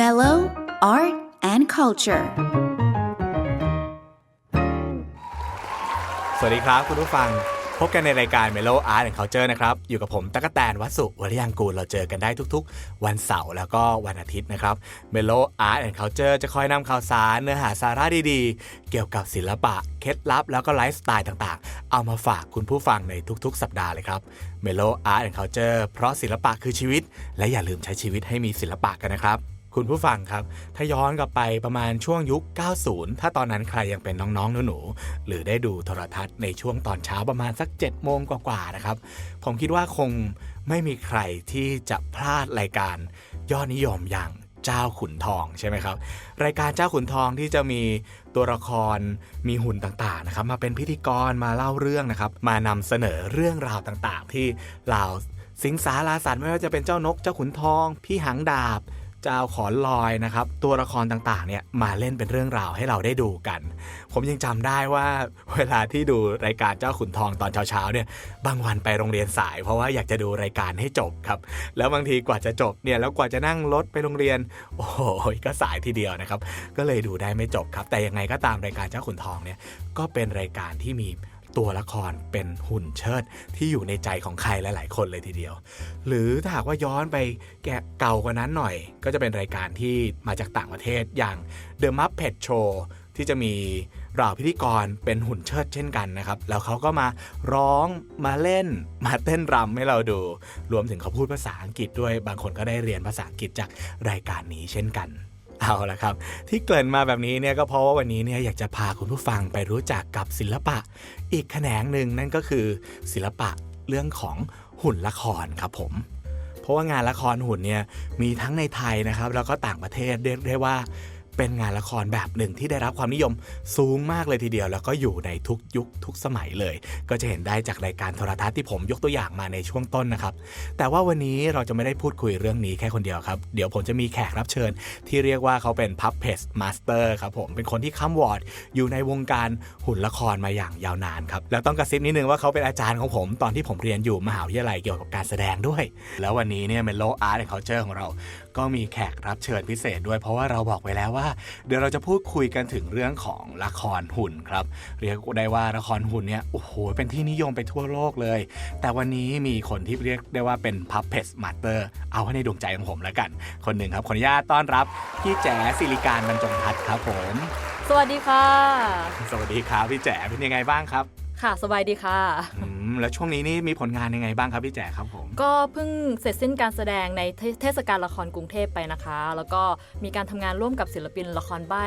Mellow Art and Culture สวัสดีครับคุณผู้ฟัง พบกันในรายการ Melo Art and Culture นะครับ อยู่กับผมตั๊กแตนวัสุวรยังกูล เราเจอกันได้ทุกๆ วันเสาร์แล้วก็วันอาทิตย์นะครับ Melo Art and Culture จะคอยนำข่าวสารเนื้อหาสาระดีๆ เกี่ยวกับศิลปะ เคล็ดลับ แล้วก็ไลฟ์สไตล์ต่างๆ เอามาฝากคุณผู้ฟังในทุกๆ สัปดาห์เลยครับ Melo Art and Culture เพราะศิลปะคือชีวิต และอย่าลืมใช้ชีวิตให้มีศิลปะกันนะครับ คุณผู้ฟังครับ ถ้าย้อนกลับไปประมาณช่วงยุค 90 ถ้าตอนนั้นใครยังเป็นน้องๆหนูๆหรือได้ดูโทรทัศน์ในช่วงตอนเช้าประมาณสัก7โมงกว่าๆนะครับ ผมคิดว่าคงไม่มีใครที่จะพลาดรายการยอดนิยมอย่างเจ้าขุนทองใช่ไหมครับ รายการเจ้าขุนทองที่จะมีตัวละครมีหุ่นต่างๆนะครับ มาเป็นพิธีกรมาเล่าเรื่องนะครับ มานำเสนอเรื่องราวต่างๆ ที่เราสิงสาราสัตว์ไม่ว่าจะเป็นเจ้านกเจ้าขุนทอง พี่หางดาบ เจ้าขอนลอยนะครับ ตัวละครต่างๆเนี่ยมาเล่นเป็นเรื่องราวให้เราได้ดูกัน ผมยังจำได้ว่าเวลาที่ดูรายการเจ้าขุนทองตอนเช้าๆเนี่ยบางวันไปโรงเรียนสาย เพราะว่าอยากจะดูรายการให้จบครับ แล้วบางทีกว่าจะจบเนี่ยแล้วกว่าจะนั่งรถไปโรงเรียน โอ้โหก็สายทีเดียวนะครับ ก็เลยดูได้ไม่จบครับ แต่ยังไงก็ตามรายการเจ้าขุนทองเนี่ยก็เป็นรายการที่มี ตัวละครเป็นหุ่นเชิดที่อยู่ในใจของใครหลาย ๆ คนเลยทีเดียว หรือถ้าหากว่าย้อนไปแกะเก่ากว่านั้นหน่อย ก็จะเป็นรายการที่มาจากต่างประเทศอย่าง The Muppet Show ที่จะมีเหล่าพิธีกรเป็นหุ่นเชิดเช่นกันนะครับ แล้วเขาก็มาร้องมาเล่น มาเต้นรำให้เราดู รวมถึงเขาพูดภาษาอังกฤษด้วย บางคนก็ได้เรียนภาษาอังกฤษจากรายการนี้เช่นกัน เอาละครับ ที่เกริ่นมาแบบนี้เนี่ยก็เพราะว่าวันนี้เนี่ยอยากจะพาคุณผู้ฟังไปรู้จักกับศิลปะ อีกแขนงหนึ่งนั่นก็คือ ศิลปะเรื่องของหุ่นละครครับผม เพราะว่างานละครหุ่นเนี่ยมีทั้งในไทยนะครับ แล้วก็ต่างประเทศเรียกได้ว่า เป็นงานละครแบบหนึ่งที่ได้รับความนิยมสูงมากเลยทีเดียว แล้วก็อยู่ในทุกยุคทุกสมัยเลย ก็จะเห็นได้จากรายการโทรทัศน์ที่ผมยกตัวอย่างมาในช่วงต้นนะครับ แต่ว่าวันนี้เราจะไม่ได้พูดคุยเรื่องนี้แค่คนเดียวครับ เดี๋ยวผมจะมีแขกรับเชิญ ที่เรียกว่าเขาเป็น Puppet Master ครับผมเป็นคนที่ค้ำวอร์ดอยู่ในวงการหุ่นละครมาอย่างยาวนานครับแล้วต้องกระซิบนิดนึงว่าเขาเป็นอาจารย์ของผมตอนที่ผมเรียนอยู่มหาวิทยาลัยเกี่ยวกับการแสดงด้วย แล้ววันนี้เนี่ยเมโลอาร์ตแอนด์เคาเจอร์ของเรา ก็มีแขกรับเชิญพิเศษด้วย เพราะว่าเราบอกไว้แล้วว่า เดี๋ยวเราจะพูดคุยกันถึงเรื่องของละครหุ่นครับ เรียกได้ว่าละครหุ่นเนี่ยโอ้โหเป็นที่นิยมไปทั่วโลกเลย แต่วันนี้มีคนที่เรียกได้ว่าเป็น Puppet Master เอาไว้ในดวงใจของผมแล้วกัน คนหนึ่งครับขออนุญาตต้อนรับพี่แจ๋สิริการบรรจงพัฒน์ครับผมสวัสดีค่ะ สวัสดีครับพี่แจ๋เป็นยังไงบ้างครับ ค่ะสบายดีค่ะอืม แล้วช่วงนี้นี่มีผลงานยังไงบ้างครับพี่แจ๋ครับผม ก็เพิ่งเสร็จสิ้นการแสดงในเทเทศกาลละครกรุงเทพไปนะคะ แล้วก็มีการทำงานร่วมกับศิลปินละครใบ้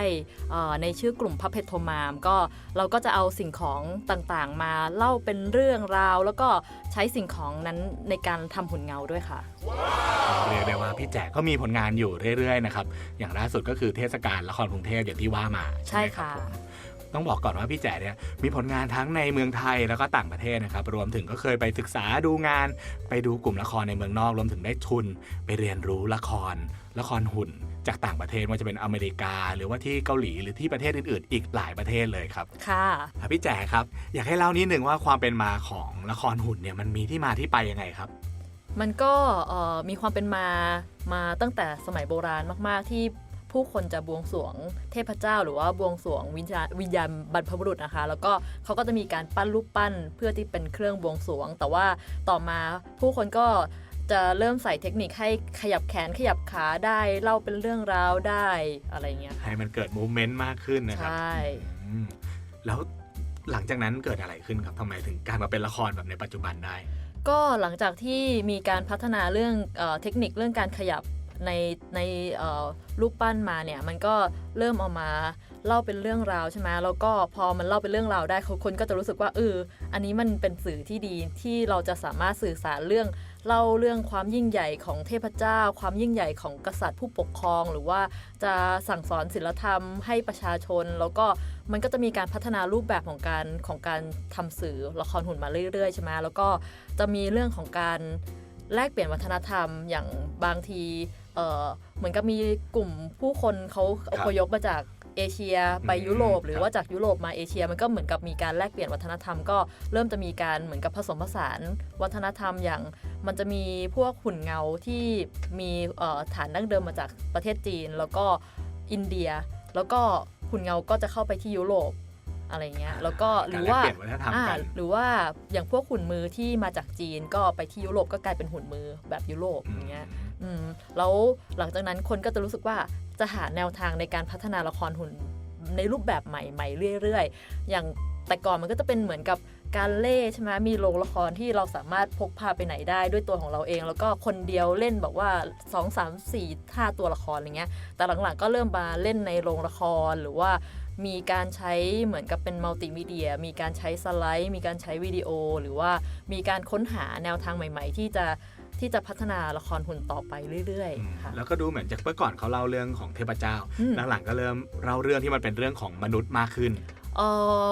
เอ่อในชื่อกลุ่มพับเพทโทมาม ก็เราก็จะเอาสิ่งของต่างๆ มาเล่าเป็นเรื่องราว แล้วก็ใช้สิ่งของนั้นในการทำหุ่นเงาด้วยค่ะเรียกได้ว่าพี่แจ๋ก็มีผลงานอยู่เรื่อยๆนะครับอย่างล่าสุดก็คือเทศกาลละครกรุงเทพอย่างที่ว่ามาใช่ไหมรับค่ะผม ต้องบอกก่อนว่าพี่แจ๋เนี่ยมีผลงานทั้งในเมืองไทยแล้วก็ต่างประเทศนะครับ รวมถึงก็เคยไปศึกษาดูงาน ไปดูกลุ่มละครในเมืองนอก รวมถึงได้ทุน ไปเรียนรู้ละคร ละครหุ่น จากต่างประเทศว่าจะเป็นอเมริกา หรือว่าที่เกาหลีหรือที่ประเทศอื่นๆ อีกหลายประเทศเลยครับ ค่ะอะพี่แจ๋ครับ อยากให้เล่านิดหนึ่งว่าความเป็นมาของละครหุ่นเนี่ยมันมีที่มาที่ไปยังไงครับมันก็เอ่อมีความเป็นมามาตั้งแต่สมัยโบราณมาก ๆ ที่ ผู้คนจะบวงสรวงเทพเจ้า หรือว่าบวงสรวงวิญญาณวิญญาณบรรพบุรุษนะคะ แล้วก็เขาก็จะมีการปั้นรูปปั้นเพื่อที่เป็นเครื่องบวงสรวง แต่ว่าต่อมาผู้คนก็จะเริ่มใส่เทคนิคให้ขยับแขนขยับขาได้เล่าเป็นเรื่องราวได้อะไรเงี้ยให้มันเกิดมูเมนต์มากขึ้นนะคใชรับ่อืมแล้วหลังจากนั้นเกิดอะไรขึ้นครับทำไมถึงกลายมาเป็นละครแบบในปัจจุบันได้ ก็หลังจากที่มีการพัฒนาเรื่องเออเทคนิคเรื่องการขยับ ในในรูปปั้นมาเนี่ยมันก็เริ่มเอามาเล่าเป็นเรื่องราวใช่ไหมแล้วก็พอมันเล่าเป็นเรื่องราวได้คนก็จะรู้สึกว่าเอออันนี้มันเป็นสื่อที่ดีที่เราจะสามารถสื่อสารเรื่องเล่าเรื่องความยิ่งใหญ่ของเทพเจ้า ความยิ่งใหญ่ของกษัตริย์ผู้ปกครอง หรือว่าจะสั่งสอนศิลธรรมให้ประชาชน แล้วก็มันก็จะมีการพัฒนารูปแบบของการของการทำสื่อละครหุ่นมาเรื่อยๆใช่ไหมแล้วก็จะมีเรื่องของการแลกเปลี่ยนวัฒนธรรมอย่างบางที เอ่อเหมือนกับมีกลุ่มผู้คนเขาอพยพมาจากเอเชียไปอืมยุโรปหรืคอรับว่าจากยุโรปมาเอเชีย มันก็เหมือนกับมีการแลกเปลี่ยนวัฒนธรรมก็เริ่มจะมีการเหมือนกับผสมผสานวัฒนธรรมอย่างมันจะมีพวกหุ่นเงาที่มีเอ่อฐานดั้งเดิมมาจากประเทศจีน แล้วก็อินเดีย แล้วก็หุ่นเงาก็จะเข้าไปที่ยุโรปอะไรเงี้ยแล้วก็หรือว่าการแลกเปลี่ยนวัฒนธรรมอ่ากันหรือว่าอย่างพวกหุ่นมือที่มาจากจีนก็ไปที่ยุโรปก็กลายเป็นหุ่นมือแบบยุโรปอย่างเงี้ยอืม แล้วหลังจากนั้นคนก็จะรู้สึกว่าจะหาแนวทางในการพัฒนาละครหุ่นในรูปแบบใหม่ๆเรื่อยๆ อย่างแต่ก่อนมันก็จะเป็นเหมือนกับการเล่ใช่ไหมมีโรงละครที่เราสามารถพกพาไปไหนได้ด้วยตัวของเราเอง แล้วก็คนเดียวเล่นแบบว่า 2 3 4 5ตัวละครอะไรเงี้ย แต่หลังๆก็เริ่มมาเล่นในโรงละครหรือว่ามีการใช้เหมือนกับเป็นมัลติมีเดีย มีการใช้สไลด์ มีการใช้วิดีโอ หรือว่ามีการค้นหาแนวทางใหม่ ๆ ที่จะ ที่จะพัฒนาละครหุ่นต่อไปเรื่อยอืมๆค่ะแล้วก็ดูเหมือนจากเมื่อก่อนเขาเล่าเรื่องของเทพเจ้าอืมหลังๆก็เริ่มเล่าเรื่องที่มันเป็นเรื่องของมนุษย์มากขึ้นเออ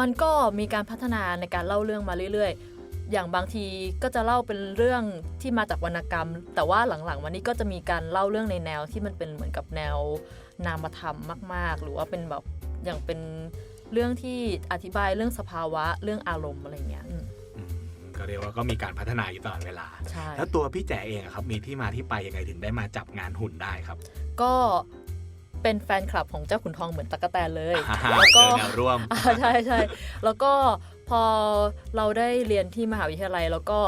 มันก็มีการพัฒนาในการเล่าเรื่องมาเรื่อยๆ อย่างบางทีก็จะเล่าเป็นเรื่องที่มาจากวรรณกรรม แต่ว่าหลังๆวันนี้ก็จะมีการเล่าเรื่องในแนวที่มันเป็นเหมือนกับแนวนามธรรมมาก ๆ หรือว่าเป็นแบบอย่างเป็นเรื่องที่อธิบายเรื่องสภาวะเรื่องอารมณ์อะไรเงี้ยอืมอืม ก็เรียกว่าก็มีการพัฒนาอยู่ตลอดเวลา ใช่ แล้วตัวพี่แจ๋เองอะครับมีที่มาที่ไปยังไงถึงได้มาจับงานหุ่นได้ครับก็เป็นแฟนคลับของเจ้าขุนทองเหมือนตะกะแตนเลย อ่าแล้วเจก็ อแนวร่วม อ่าใช่ใช่แล้วก็พอเราได้เรียนที่มหาวิทยาลัยแล้วก็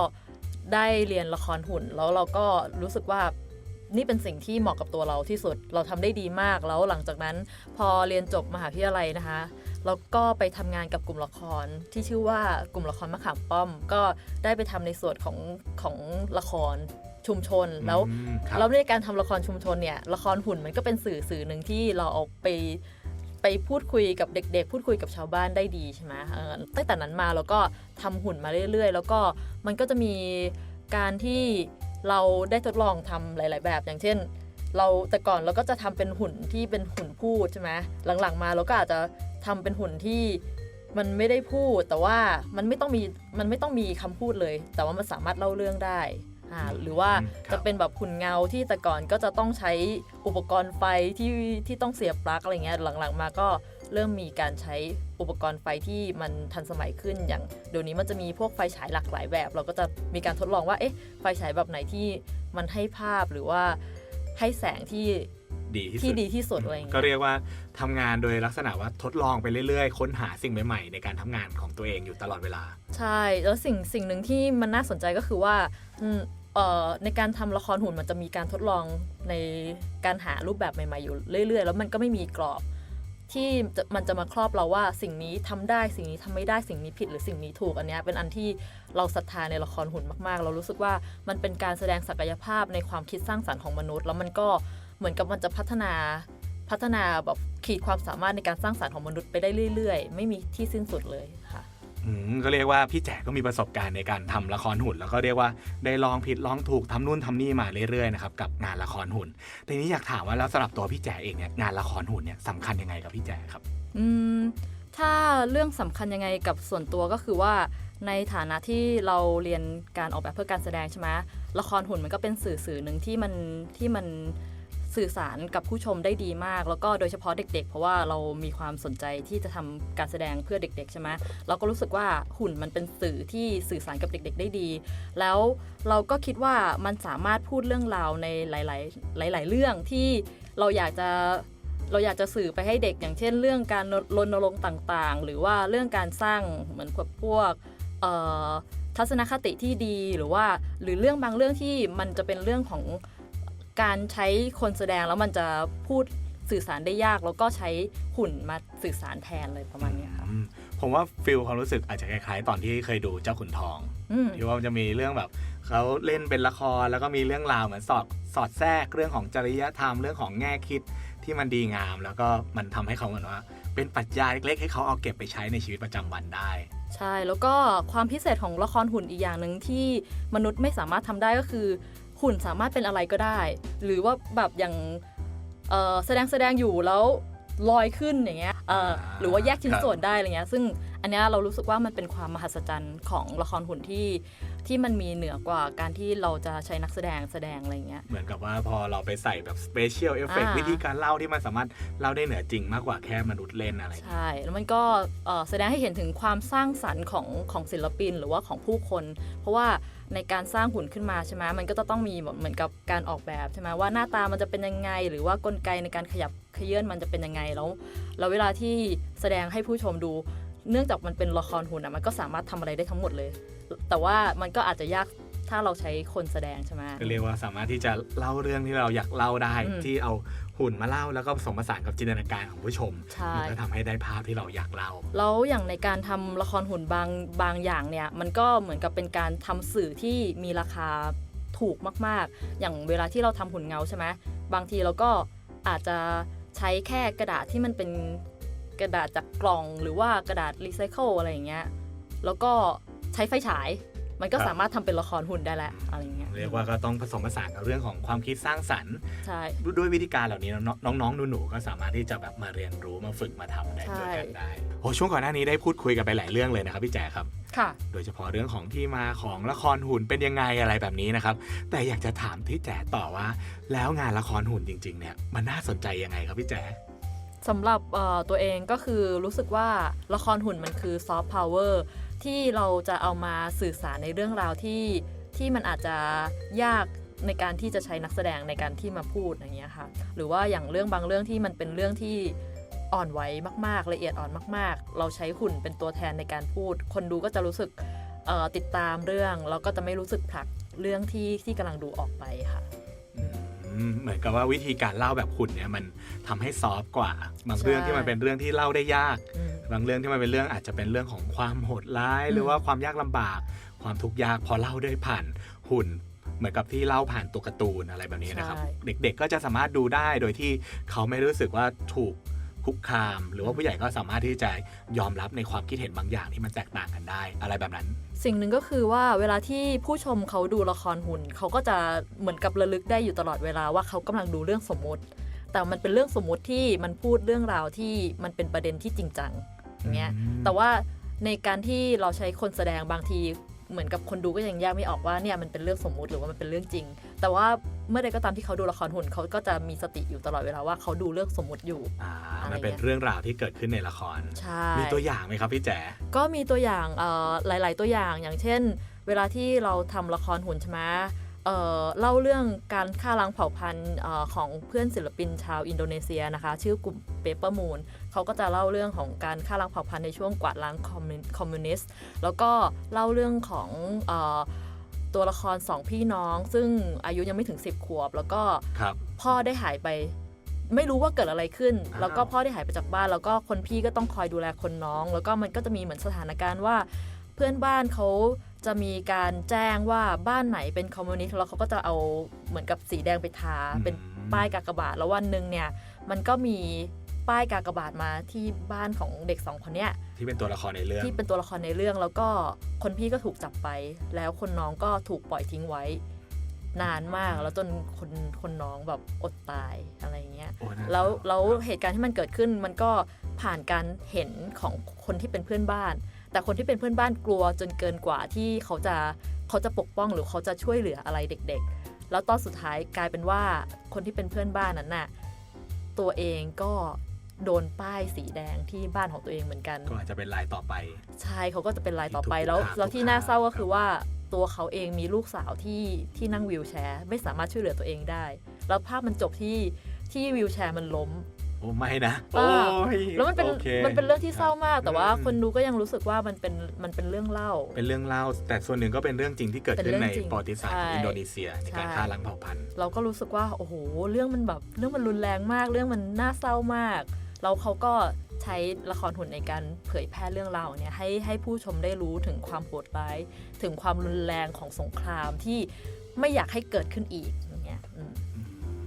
ได้เรียนละครหุ่น แล้วเราก็รู้สึกว่านี่เป็นสิ่งที่เหมาะกับตัวเราที่สุดเราทำได้ดีมากแล้วหลังจากนั้น พอเรียนจบมหาวิทยาลัยนะคะ แล้วก็ไปทำงานกับกลุ่มละครที่ชื่อว่ากลุ่มละครมะขามป้อม ก็ได้ไปทำในส่วนของของละครชุมชนแล้วอืมครับแล้วในการทำละครชุมชนเนี่ยละครหุ่นมันก็เป็นสื่อสื่อหนึ่งที่เราเอาไปไปพูดคุยกับเด็ก ๆ พูดคุยกับชาวบ้านได้ดีใช่ไหมเออตั้งแต่นั้นมาเราก็ทำหุ่นมาเรื่อย ๆ แล้วก็มันก็จะมีการที่เราได้ทดลองทำหลาย ๆ แบบ อย่างเช่น เราแต่ก่อนเราก็จะทำเป็นหุ่นที่เป็นหุ่นพูดใช่ไหมหลังๆมาเราก็อาจจะ ทำเป็นหุ่นที่มันไม่ได้พูด แต่ว่ามันไม่ต้องมีมันไม่ต้องมีคำพูดเลย แต่ว่ามันสามารถเล่าเรื่องได้อ่าหรือว่าครับจะเป็นแบบหุ่นเงาที่แต่ก่อนก็จะต้องใช้อุปกรณ์ไฟที่ที่ต้องเสียบปลั๊กอะไรเงี้ยหลังๆ มาก็เริ่มมีการใช้อุปกรณ์ไฟที่มันทันสมัยขึ้นอย่างเดี๋ยวนี้มันจะมีพวกไฟฉายหลากหลายแบบ เราก็จะมีการทดลองว่าเอ๊ะไฟฉายแบบไหนที่มันให้ภาพหรือว่าให้แสงที่ ดีที่สุที่ดดีที่สุดอะไรเงี้ยก็เรียกว่าทำงานโดยลักษณะว่าทดลองไปเรื่อยๆ ค้นหาสิ่งใหม่ๆ ในการทำงานของตัวเองอยู่ตลอดเวลา ใช่ แล้วสิ่งสิ่งหนึ่งที่มันน่าสนใจก็คือว่าอืมเอ่อในการทำละครหุ่นมันจะมีการทดลองในการหารูปแบบใหม่ๆ อยู่เรื่อย ๆ แล้วมันก็ไม่มีกรอบ ที่จะมันจะมาครอบเราว่าสิ่งนี้ทำได้สิ่งนี้ทำไม่ได้สิ่งนี้ผิดหรือสิ่งนี้ถูกอันเนี้ยเป็นอันที่เราศรัทธาในละครหุ่นมากๆ เรารู้สึกว่ามันเป็นการแสดงศักยภาพในความคิดสร้างสรรค์ของมนุษย์ แล้วมันก็ เหมือนกับมันจะพัฒนาพัฒนาแบบขีดความสามารถในการสร้างสรรค์ของมนุษย์ไปได้เรื่อย ๆ ไม่มีที่สิ้นสุดเลยค่ะอืมก็เรียกว่าพี่แจ๋ก็มีประสบการณ์ในการทำละครหุ่น แล้วก็เรียกว่าได้ลองผิดลองถูกทำนู่นทำนี่มาเรื่อยๆนะครับกับงานละครหุ่นทีนี้อยากถามว่าแล้วสำหรับตัวพี่แจ๋เองเนี่ยงานละครหุ่นเนี่ยสำคัญยังไงกับพี่แจ๋ครับ อืมถ้าเรื่องสำคัญยังไงกับส่วนตัวก็คือว่าในฐานะที่เราเรียนการออกแบบเพื่อการแสดงใช่ไหมละครหุ่นมันก็เป็นสื่อสื่อหนึ่งที่มันที่มัน สื่อสารกับผู้ชมได้ดีมาก แล้วก็โดยเฉพาะเด็ก ๆ เพราะว่าเรามีความสนใจที่จะทำการแสดงเพื่อเด็ก ๆ ใช่ไหมเราก็รู้สึกว่าหุ่นมันเป็นสื่อที่สื่อสารกับเด็ก ๆ ได้ดี แล้วเราก็คิดว่ามันสามารถพูดเรื่องราวในหลาย ๆ หลาย ๆ เรื่องที่เราอยากจะเราอยากจะสื่อไปให้เด็กอย่างเช่น เรื่องการรณรงค์ต่างๆ หรือว่าเรื่องการสร้างเหมือนพวกพวกทัศนคติที่ดีหรือว่าหรือเรื่องบางเรื่องที่มันจะเป็นเรื่องของ การใช้คนแสดงแล้วมันจะพูดสื่อสารได้ยาก แล้วก็ใช้หุ่นมาสื่อสารแทนเลยประมาณเนี้ยค่ะอืมผมว่าฟิลความรู้สึกอาจจะคล้ายๆ ตอนที่เคยดูเจ้าขุนทองอืมที่ว่ามันจะมีเรื่องแบบเขาเล่นเป็นละครแล้วก็มีเรื่องราวเหมือนสอดสอดแทรกเรื่องของจริยธรรมเรื่องของแง่คิดที่มันดีงาม แล้วก็มันทำให้เขาเหมือนว่า เป็นปรัชญาเล็กๆ ให้เขาเอาเก็บไปใช้ในชีวิตประจำวันได้ ใช่แล้วก็ความพิเศษของละครหุ่นอีกอย่างหนึ่งที่มนุษย์ไม่สามารถทำได้ก็คือ หุ่นสามารถเป็นอะไรก็ได้ หรือว่าแบบอย่างเอ่อแสดงแสดงอยู่แล้วลอยขึ้นอย่างเงี้ยเอ่อหรือว่าแยกชิ้นส่วนได้อะไรเงี้ยซึ่งอันนเนี้ยเรารู้สึกว่ามันเป็นความมหัศจรรย์ของละครหุ่นที่ที่มันมีเหนือกว่าการที่เราจะใช้นักแสดงแสดงอะไรเงี้ยเหมือนกับว่าพอเราไปใส่แบบสเปเชียลเอฟเฟกอ่าวิธีการเล่าที่มันสามารถเล่าได้เหนือจริงมากกว่าแค่มนุษย์เล่นอะไรใช่ แล้วมันก็เอ่อแสดงให้เห็นถึงความสร้างสรรค์ของของศิลปินหรือว่าของผู้คน เพราะว่า ในการสร้างหุ่นขึ้นมาใช่ไหมมันก็จะต้องมีเหมือนกับการออกแบบใช่ไหมว่าหน้าตามันจะเป็นยังไง หรือว่ากลไกในการขยับเขยื่อนมันจะเป็นยังไงแล้วแล้วเวลาที่แสดงให้ผู้ชมดู เนื่องจากมันเป็นละครหุ่นอะมันก็สามารถทำอะไรได้ทั้งหมดเลย แต่ว่ามันก็อาจจะยาก ถ้าเราใช้คนแสดงใช่ไหมก็เรียกว่าสามารถที่จะเล่าเรื่องที่เราอยากเล่าได้อืมที่เอาหุ่นมาเล่าแล้วก็ผสมผสานกับจินตนาการของผู้ชมใช่มันก็ทำให้ได้ภาพที่เราอยากเล่าแล้วอย่างในการทำละครหุ่นบางบางอย่างเนี่ยมันก็เหมือนกับเป็นการทำสื่อที่มีราคาถูกมาก ๆ อย่างเวลาที่เราทำหุ่นเงาใช่ไหมบางทีเราก็อาจจะใช้แค่กระดาษที่มันเป็นกระดาษจากกล่อง หรือว่ากระดาษรีไซเคิลอะไรอย่างเงี้ยแล้วก็ใช้ไฟฉาย มันก็ครับสามารถทำเป็นละครหุ่นได้แหละอะไรอย่างเงี้ยเรียกว่าก็ต้องผสมผสานกับเรื่องของความคิดสร้างสรรค์ใช่ด้วยวิธีการเหล่านี้น้องน้องๆหนูๆก็สามารถที่จะแบบมาเรียนรู้มาฝึกมาทำได้ใช่ด้วยกันได้โอ้ช่วงก่อนหน้านี้ได้พูดคุยกันไปหลายเรื่องเลยนะครับพี่แจ๋ครับค่ะโดยเฉพาะเรื่องของที่มาของละครหุ่นเป็นยังไงอะไรแบบนี้นะครับ แต่อยากจะถามที่แจ๋ต่อว่า แล้วงานละครหุ่นจริงๆเนี่ยมันน่าสนใจยังไงครับพี่แจ๋สำหรับเอ่อตัวเองก็คือรู้สึกว่าละครหุ่นมันคือซอฟต์พาวเวอร์ ที่เราจะเอามาสื่อสารในเรื่องราวที่ที่มันอาจจะยากในการที่จะใช้นักแสดงในการที่มาพูดอย่างเงี้ยค่ะ หรือว่าอย่างเรื่องบางเรื่องที่มันเป็นเรื่องที่อ่อนไหวมาก ๆ ละเอียดอ่อนมาก ๆ เราใช้หุ่นเป็นตัวแทนในการพูด คนดูก็จะรู้สึกติดตามเรื่องแล้วก็จะไม่รู้สึกผลักเรื่องที่ที่กำลังดูออกไปค่ะ เหมือนกับว่าวิธีการเล่าแบบหุ่นเนี่ยมันทำให้ซอฟต์กว่า บางใช่เรื่องที่มันเป็นเรื่องที่เล่าได้ยากอืมบางเรื่องที่มันเป็นเรื่องอาจจะเป็นเรื่องของความโหดร้าย หรือว่าความยากลำบาก ความทุกข์ยากพอเล่าได้ผ่านหุ่นเหมือนกับที่เล่าผ่านตัวการ์ตูนอะไรแบบนี้นะครับใช่เด็กๆก็จะสามารถดูได้โดยที่เขาไม่รู้สึกว่าถูก คุกคาม หรือว่าผู้ใหญ่ก็สามารถที่จะยอมรับในความคิดเห็นบางอย่างที่มันแตกต่างกันได้ อะไรแบบนั้น สิ่งหนึ่งก็คือว่าเวลาที่ผู้ชมเขาดูละครหุ่น เขาก็จะเหมือนกับระลึกได้อยู่ตลอดเวลาว่าเขากำลังดูเรื่องสมมุติ แต่มันเป็นเรื่องสมมุติที่มันพูดเรื่องราวที่มันเป็นประเด็นที่จริงจังอย่างเงี้ยอืมแต่ว่าในการที่เราใช้คนแสดงบางทีเหมือนกับคนดูก็ยังแยกไม่ออกว่าเนี่ยมันเป็นเรื่องสมมุติหรือว่ามันเป็นเรื่องจริง แต่ว่าเมื่อใดก็ตามที่เขาดูละครหุ่นเขาก็จะมีสติอยู่ตลอดเวลาว่าเขาดูเรื่องสมมุติอยู่อ่าอะไรมันเป็นเงี้ยเรื่องราวที่เกิดขึ้นในละคร ใช่ มีตัวอย่างไหมครับพี่แจ๋ก็มีตัวอย่างเอ่อหลาย ๆ ตัวอย่างอย่างเช่น เวลาที่เราทำละครหุ่นใช่ไหมเอ่อเล่าเรื่องการฆ่าล้างเผ่าพันธุ์เออของเพื่อนศิลปินชาวอินโดนีเซียนะคะ ชื่อกลุ่มเปเปอร์มูนเขาก็จะเล่าเรื่องของการฆ่าล้างเผ่าพันธุ์ในช่วงกวาดล้างคอมมิวคอมมิวนิสต์แล้วก็เล่าเรื่องของเออ ตัวละครสองพี่น้อง ซึ่งอายุยังไม่ถึง 10 ขวบ แล้วก็ครับ พ่อได้หายไป ไม่รู้ว่าเกิดอะไรขึ้น อ้าว แล้วก็พ่อได้หายไปจากบ้าน แล้วก็คนพี่ก็ต้องคอยดูแลคนน้อง แล้วก็มันก็จะมีเหมือนสถานการณ์ว่า เพื่อนบ้านเขาจะมีการแจ้งว่าบ้านไหนเป็นคอมมิวนิสต์แล้วเขาก็จะเอาเหมือนกับสีแดงไปทาเป็น ป้ายกากบาทแล้ววันหนึ่งเนี่ยมันก็มี ป้ายกากบาทมาที่บ้านของเด็กสองคนเนี้ยที่เป็นตัวละครในเรื่องที่เป็นตัวละครในเรื่องแล้วก็คนพี่ก็ถูกจับไป แล้วคนน้องก็ถูกปล่อยทิ้งไว้ นานมากแล้วจนคนคนน้องแบบอดตายอะไรอย่างเงี้ยโอ้น่าแล้วเศร้าแล้วเหตุการณ์ที่มันเกิดขึ้นมันก็ผ่านการเห็นของคนที่เป็นเพื่อนบ้าน แต่คนที่เป็นเพื่อนบ้านกลัวจนเกินกว่าที่เขาจะเขาจะปกป้องหรือเขาจะช่วยเหลืออะไรเด็ก ๆ แล้วตอนสุดท้ายกลายเป็นว่าคนที่เป็นเพื่อนบ้านนั้นน่ะตัวเองก็ โดนป้ายสีแดงที่บ้านของตัวเองเหมือนกัน ก็อาจจะเป็นลายต่อไป ใช่เขาก็จะเป็นรายต่อไปที่ถูกแล้วคุกคามแล้วที่ถูกน่าฆ่าเศร้าก็คือว่าตัวเขาเองมีลูกสาวที่ที่นั่งวีลแชร์ ไม่สามารถช่วยเหลือตัวเองได้ แล้วภาพมันจบที่ที่วีลแชร์มันล้มโอ้ไม่นะอ่าโอ้ยแล้วมันเป็นโอคมันเป็นเรื่องที่เศร้ามาก แต่ว่าอืมคนดูก็ยังรู้สึกว่ามันเป็นมันเป็นเรื่องเล่า เป็นเรื่องเล่า แต่ส่วนหนึ่งก็เป็นเรื่องจริงที่เกิดเป็นขึ้นเรื่องในจริงประวัติศาสตร์ของใช่อินโดนีเซียในการใช่ฆ่าล้างเผ่าพันธุ์ เราก็รู้สึกว่าโอ้โหเรื่องมันแบบเรื่องมันรุนแรงมาก เรื่องมันน่าเศร้ามาก แล้วเขาก็ใช้ละครหุ่นในการเผยแพร่เรื่องราวเนี่ยให้ให้ผู้ชมได้รู้ถึงความโหดร้าย ถึงความรุนแรงของสงครามที่ไม่อยากให้เกิดขึ้นอีกอย่างเงี้ยอืม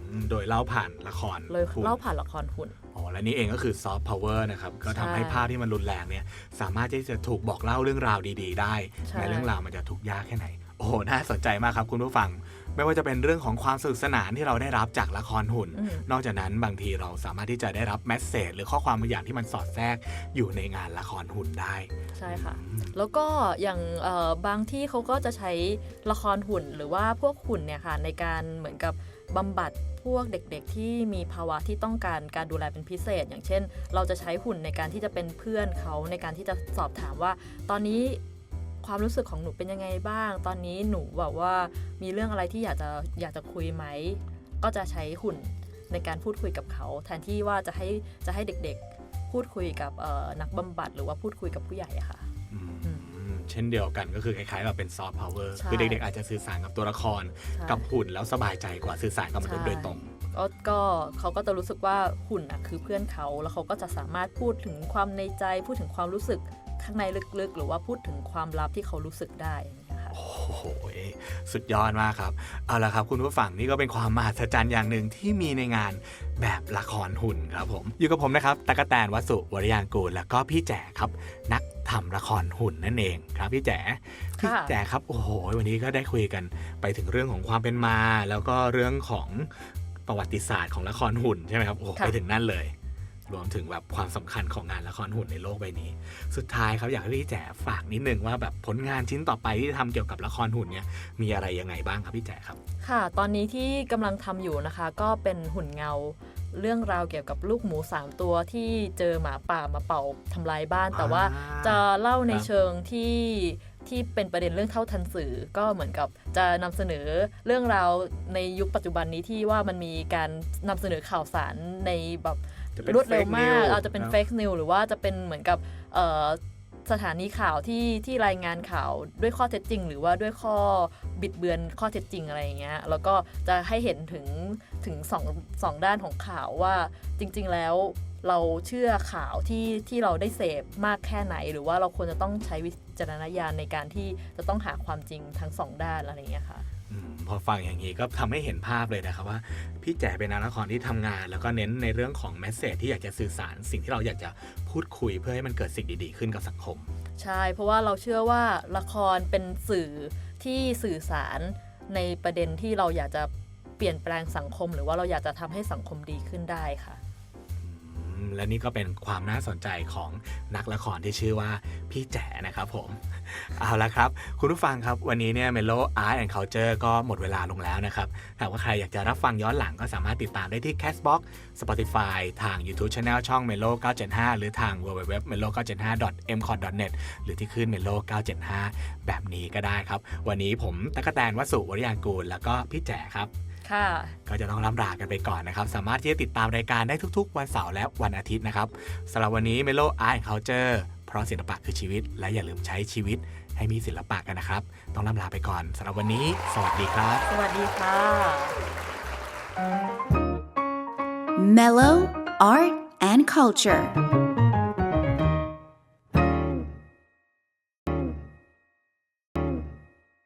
อืมโดยเล่าผ่านละครเลยหุ่นเล่าผ่านละครหุ่นอ๋อและนี่เองก็คือซอฟต์พาวเวอร์นะครับ ก็ทำให้ใช่ภาพที่มันรุนแรงเนี่ย สามารถที่จะถูกบอกเล่าเรื่องราวดี ๆ ได้ใช่แม้เรื่องราวมันจะทุกข์ยากแค่ไหน โอ้โหน่าสนใจมากครับคุณผู้ฟัง ไม่ว่าจะเป็นเรื่องของความสนุกสนานที่เราได้รับจากละครหุ่นอืมนอกจากนั้นบางทีเราสามารถที่จะได้รับแมสเซจหรือข้อความบางอย่างที่มันสอดแทรกอยู่ในงานละครหุ่นได้ ใช่ค่ะ แล้วก็อย่างเอ่อบางที่เขาก็จะใช้ละครหุ่นหรือว่าพวกหุ่นเนี่ยค่ะในการเหมือนกับบำบัดพวกเด็กๆ ที่มีภาวะที่ต้องการการดูแลเป็นพิเศษ อย่างเช่น เราจะใช้หุ่นในการที่จะเป็นเพื่อนเขาในการที่จะสอบถามว่า ตอนนี้ ความรู้สึกของหนูเป็นยังไงบ้าง ตอนนี้หนูแบบว่ามีเรื่องอะไรที่อยากจะอยากจะคุยไหม ก็จะใช้หุ่นในการพูดคุยกับเขา แทนที่ว่าจะให้จะให้เด็กๆ พูดคุยกับเอ่อนักบำบัด หรือว่าพูดคุยกับผู้ใหญ่อะค่ะอืมเช่นเดียวกันก็คือคล้ายๆกับเป็นซอฟต์พาวเวอร์ใช่คือเด็กๆอาจจะสื่อสารกับตัวละครใช่กับหุ่นแล้วสบายใจกว่าสื่อสารกับมนุษย์ใช่โดยตรงก็ก็เขาก็จะรู้สึกว่าหุ่นอะคือเพื่อนเขาแล้วเขาก็จะสามารถพูดถึงความในใจพูดถึงความรู้สึก ข้างในลึกๆ หรือว่าพูดถึงความลับที่เขารู้สึกได้อย่างเงี้ยค่ะโอ้โหสุดยอดมากครับ เอาละครับ คุณผู้ฟังนี่ก็เป็นความมหัศจรรย์อย่างหนึ่งที่มีในงานแบบละครหุ่นครับผม อยู่กับผมนะครับตะกกะแตนวสุวรยางกูลแล้วก็พี่แจ๋ครับ นักทำละครหุ่นนั่นเองครับพี่แจ๋พี่ค่ะแจ๋ครับโอ้โหวันนี้ก็ได้คุยกันไปถึงเรื่องของความเป็นมา แล้วก็เรื่องของประวัติศาสตร์ของละครหุ่นใช่ไหมครับโอ้โหค่ะไปถึงนั่นเลย รวมถึงแบบความสำคัญของงานละครหุ่นในโลกใบนี้ สุดท้ายครับอยากให้พี่แจ๋ฝากนิดนึงว่าแบบผลงานชิ้นต่อไปที่ทำเกี่ยวกับละครหุ่นเนี่ยมีอะไรยังไงบ้างครับพี่แจ๋ครับ ค่ะ ตอนนี้ที่กำลังทำอยู่นะคะ ก็เป็นหุ่นเงาเรื่องราวเกี่ยวกับลูกหมู 3 ตัวที่เจอหมาป่ามาเป่าทำลายบ้าน แต่ว่าจะเล่าในครับเชิงที่ที่เป็นประเด็นเรื่องเท่าทันสื่อ ก็เหมือนกับจะนำเสนอเรื่องราวในยุคปัจจุบันนี้ที่ว่ามันมีการนำเสนอข่าวสารในแบบ จะเป็นรวดเร็ว fake มาก news อาจจะเป็นครับเฟกนิวหรือว่าจะเป็นเหมือนกับเอ่อสถานีข่าวที่ที่รายงานข่าวด้วยข้อเท็จจริง หรือว่าด้วยข้อบิดเบือนข้อเท็จจริงอะไรอย่างเงี้ยแล้วก็จะให้เห็นถึงถึงสองสองด้านของข่าวว่าจริง ๆ แล้วเราเชื่อข่าวที่ที่เราได้เสพมากแค่ไหน หรือว่าเราควรจะต้องใช้วิจารณญาณในการที่จะต้องหาความจริงทั้งสองด้านอะไรอย่างเงี้ยค่ะอืม พอฟังอย่างนี้ก็ทำให้เห็นภาพเลยนะครับว่า พี่แจ๋เป็นนักละครที่ทำงาน แล้วก็เน้นในเรื่องของแมสเซจที่อยากจะสื่อสารสิ่งที่เราอยากจะพูดคุยเพื่อให้มันเกิดสิ่งดีๆ ขึ้นกับสังคม ใช่ เพราะว่าเราเชื่อว่าละครเป็นสื่อที่สื่อสารในประเด็นที่เราอยากจะเปลี่ยนแปลงสังคม หรือว่าเราอยากจะทำให้สังคมดีขึ้นได้ค่ะ และนี่ก็เป็นความน่าสนใจของนักละครที่ชื่อว่าพี่แจ๋นะครับผม เอาละครับ คุณผู้ฟังครับวันนี้เนี่ย Melo Art and Culture ก็หมดเวลาลงแล้วนะครับหากว่าใครอยากจะรับฟังย้อนหลังก็สามารถติดตามได้ที่ Castbox Spotify ทาง YouTube Channel ช่อง Melo 975 หรือทาง www melo 975 m c o t net หรือที่ขึ้น Melo 975 แบบนี้ก็ได้ครับ วันนี้ผมตะกะแตนวสุวริยางกูล แล้วก็พี่แจ๋ครับ ก็จะต้องล่ำลากันไปก่อนนะครับ สามารถที่จะติดตามรายการได้ทุกๆ วันเสาร์และวันอาทิตย์นะครับสำหรับวันนี้ Melo Art and Culture เพราะศิลปะคือชีวิต และอย่าลืมใช้ชีวิตให้มีศิลปะกันนะครับ ต้องล่ำลาไปก่อนสำหรับวันนี้ สวัสดีครับ สวัสดีค่ะ Mellow Art and Culture.